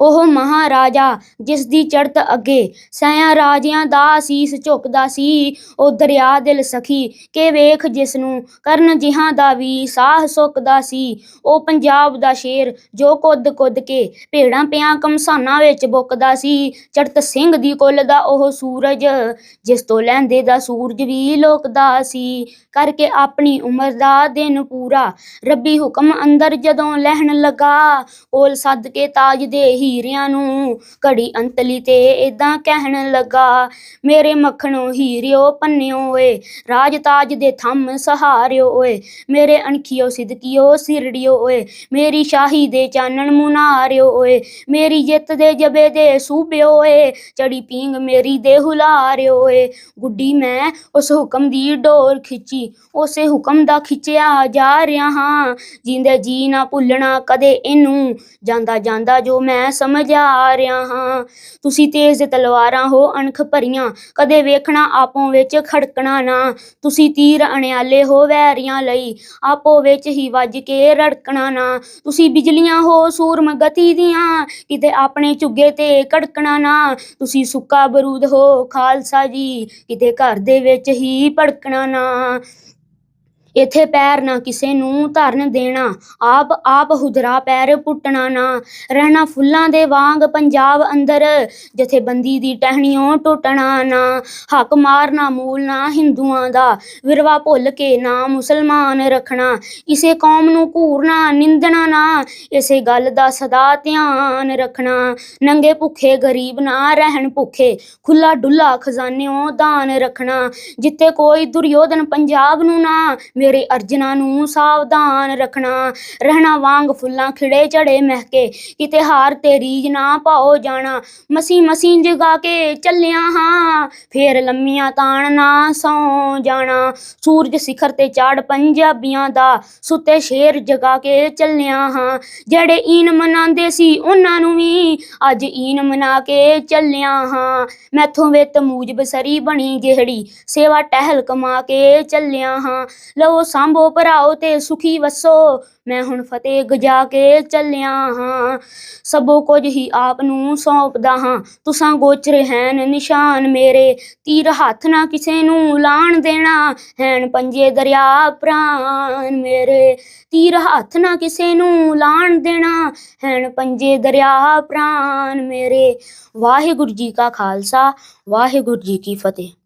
ਉਹ ਮਹਾਰਾਜਾ ਜਿਸ ਦੀ ਚੜ੍ਹਤ ਅੱਗੇ ਸੈਆਂ ਰਾਜਿਆਂ ਦਾ ਸੀਸ ਝੁਕਦਾ ਸੀ, ਉਹ ਦਰਿਆ ਦਿਲ ਸਖੀ ਕੇ ਵੇਖ ਜਿਸ ਨੂੰ ਕਰਨ ਜਿਹਾਂ ਦਾ ਵੀ ਸਾਹ ਸੁੱਕਦਾ ਸੀ। ਉਹ ਪੰਜਾਬ ਦਾ ਸ਼ੇਰ ਜੋ ਕੁੱਦ ਕੁੱਦ ਕੇ ਭੇੜਾਂ ਪਿਆਂ ਕਮਸਾਨਾਂ ਵਿੱਚ ਬੁੱਕਦਾ ਸੀ। ਚੜਤ ਸਿੰਘ ਦੀ ਕੁੱਲ ਦਾ ਉਹ ਸੂਰਜ, ਜਿਸ ਤੋਂ ਲਹਿੰਦੇ ਦਾ ਸੂਰਜ ਵੀ ਲੋਕਦਾ ਸੀ। ਕਰਕੇ ਆਪਣੀ ਉਮਰ ਦਾ ਦਿਨ ਪੂਰਾ ਰੱਬੀ ਹੁਕਮ ਅੰਦਰ ਜਦੋਂ ਲਹਿਣ ਲੱਗਾ, ਕੋਲ ਸੱਦ ਕੇ ਤਾਜ ਦੇ ਹੀਰਿਆਂ ਨੂੰ ਘੜੀ ਅੰਤਲੀ ਤੇ ਇਦਾਂ ਕਹਿਣ ਲੱਗਾ, ਮੇਰੇ ਮੱਖਣੋ ਹੀਰਿਓ ਪੰਨਿਓ ਓਏ ਰਾਜ ਤਾਜ ਦੇ ਥੰਮ ਸਹਾਰਿਓ ਓਏ ਮੇਰੇ ਅਣਖੀਓ ਸਿਦਕੀਓ ਸਿਰੜਿਓ ਓਏ ਮੇਰੀ ਸ਼ਾਹੀ ਦੇ ਚਾਨਣ ਮੁਨਾਰਿਓ ਓਏ ਮੇਰੀ ਜਿੱਤ ਦੇ ਜਬੇ ਦੇ ਸੂਬਿਓ ਓਏ ਚੜੀ ਪੀਂਗ ਮੇਰੀ ਦੇ ਹੁਲਾਰਿਓ ਓਏ ਗੁੱਡੀ ਮੈਂ ਉਸ ਹੁਕਮ ਦੀ ਡੋਰ ਖਿੱਚੀ, ਉਸੇ ਹੁਕਮ ਦਾ ਖਿੱਚਿਆ ਜਾ ਰਿਹਾ ਹਾਂ, ਜਿੰਦੇ ਜੀ ਨਾ ਭੁੱਲਣਾ ਕਦੇ ਇਹਨੂੰ ਜਾਂਦਾ ਜਾਂਦਾ ਜੋ ਮੈਂ ਸਮਝ ਆ ਰਿਹਾ ਹਾਂ। ਤੁਸੀਂ ਤੇਜ਼ ਤਲਵਾਰਾਂ ਹੋ ਅਣਖ ਭਰੀਆਂ, ਕਦੇ ਵੇਖਣਾ ਆਪੋ ਵਿੱਚ ਖੜਕਣਾ ਨਾ। ਤੁਸੀਂ ਤੀਰ ਅਣਿਆਲੇ ਹੋ ਵੈਰੀਆਂ ਲਈ, ਆਪੋ ਵਿੱਚ ਹੀ ਵੱਜ ਕੇ ਰੜਕਣਾ ਨਾ। ਤੁਸੀਂ ਬਿਜਲੀਆਂ ਹੋ ਸੂਰਮ ਗਤੀ ਦੀਆਂ, ਕਿਤੇ ਆਪਣੇ ਝੁੱਗੇ ਤੇ ਕੜਕਣਾ ਨਾ। ਤੁਸੀਂ ਸੁੱਕਾ ਬਰੂਦ ਹੋ ਖਾਲਸਾ ਜੀ, ਕਿਤੇ ਘਰ ਦੇ ਵਿੱਚ ਹੀ ਭੜਕਣਾ ਨਾ। ਇੱਥੇ ਪੈਰ ਨਾ ਕਿਸੇ ਨੂੰ ਧਰਨ ਦੇਣਾ। ਆਪ ਆਪ ਹੁਦਰਾ ਪੈਰ ਪੁੱਟਣਾ ਨਾ। ਰਹਿਣਾ ਫੁੱਲਾਂ ਦੇ ਵਾਂਗ ਪੰਜਾਬ ਅੰਦਰ। ਜਥੇਬੰਦੀ ਦੀ ਟਹਿਣੀਆਂ ਟੁੱਟਣਾ ਨਾ। ਹੱਕ ਮਾਰਨਾ ਮੂਲ ਨਾ ਹਿੰਦੂਆਂ ਦਾ। ਵਿਰਵਾ ਭੁੱਲ ਕੇ ਨਾ ਮੁਸਲਮਾਨ ਰੱਖਣਾ। ਕਿਸੇ ਕੌਮ ਨੂੰ ਘੂਰਨਾ, ਨਿੰਦਣਾ ਨਾ। ਇਸੇ ਗੱਲ ਦਾ ਸਦਾ ਧਿਆਨ ਰੱਖਣਾ। ਨੰਗੇ ਭੁੱਖੇ ਗਰੀਬ ਨਾ ਰਹਿਣ ਭੁੱਖੇ। ਖੁੱਲਾ ਡੁੱਲਾ ਖਜ਼ਾਨਿਓ ਦਾਨ ਰੱਖਣਾ। ਜਿੱਤੇ ਕੋਈ ਦੁਰਯੋਧਨ ਪੰਜਾਬ ਨੂੰ ਨਾ ਮੇਰੇ ਅਰਜਨਾ ਨੂੰ ਸਾਵਧਾਨ ਰੱਖਣਾ, ਰਹਿਣਾ ਵਾਂਗ ਫੁੱਲਾਂ ਖਿੜੇ ਝੜੇ ਮਹਿਕੇ, ਕਿਤੇ ਹਾਰ ਤੇ ਨਾ ਪਾਓ ਜਾਣਾ। ਮਸੀ ਮਸੀ ਜਗਾ ਕੇ ਚੱਲਿਆ ਹਾਂ, ਫੇਰ ਲੰਮੀਆਂ ਤਾਣ ਨਾ ਸੌ ਜਾਣਾ। ਸੂਰਜ ਸਿਖਰ ਤੇ ਚਾੜ ਪੰਜਾਬੀਆਂ ਦਾ, ਸੁੱਤੇ ਸ਼ੇਰ ਜਗਾ ਕੇ ਚੱਲਿਆ ਹਾਂ। ਜਿਹੜੇ ਈਨ ਮਨਾਉਂਦੇ ਸੀ ਉਹਨਾਂ ਨੂੰ ਵੀ ਅੱਜ ਈਨ ਮਨਾ ਕੇ ਚੱਲਿਆ ਹਾਂ। ਮੈਥੋਂ ਵੇ ਤਮੂਜ ਬਸਰੀ ਬਣੀ ਜਿਹੜੀ ਸੇਵਾ ਟਹਿਲ ਕਮਾ ਕੇ ਚੱਲਿਆ ਹਾਂ। ਲਓ ਸਾਂਭੋ ਭਰਾਓ ਤੇ ਸੁਖੀ ਵਸੋ। ਮੈਂ ਹੁਣ ਫਤਿਹ ਗਜਾ ਕੇ ਚੱਲਿਆ ਹਾਂ। ਸਭੋ ਕੁਝ ਹੀ ਆਪ ਨੂੰ ਸੌਂਪਦਾ ਹਾਂ। ਤੁਸਾਂ ਗੋਚਰ ਹੈਨ ਨਿਸ਼ਾਨ ਮੇਰੇ। ਤੀਰ ਹੱਥ ਨਾ ਕਿਸੇ ਨੂੰ ਲਾਣ ਦੇਣਾ। ਹੈਨ ਪੰਜੇ ਦਰਿਆ ਪ੍ਰਾਨ ਮੇਰੇ। ਤੀਰ ਹੱਥ ਨਾ ਕਿਸੇ ਨੂੰ ਲਾਣ ਦੇਣਾ। ਹੈਨ ਪੰਜੇ ਦਰਿਆ ਪ੍ਰਾਨ ਮੇਰੇ। ਵਾਹਿਗੁਰੂ ਜੀ ਕਾ ਖਾਲਸਾ। ਵਾਹਿਗੁਰੂ ਜੀ ਕੀ ਫਤਿਹ।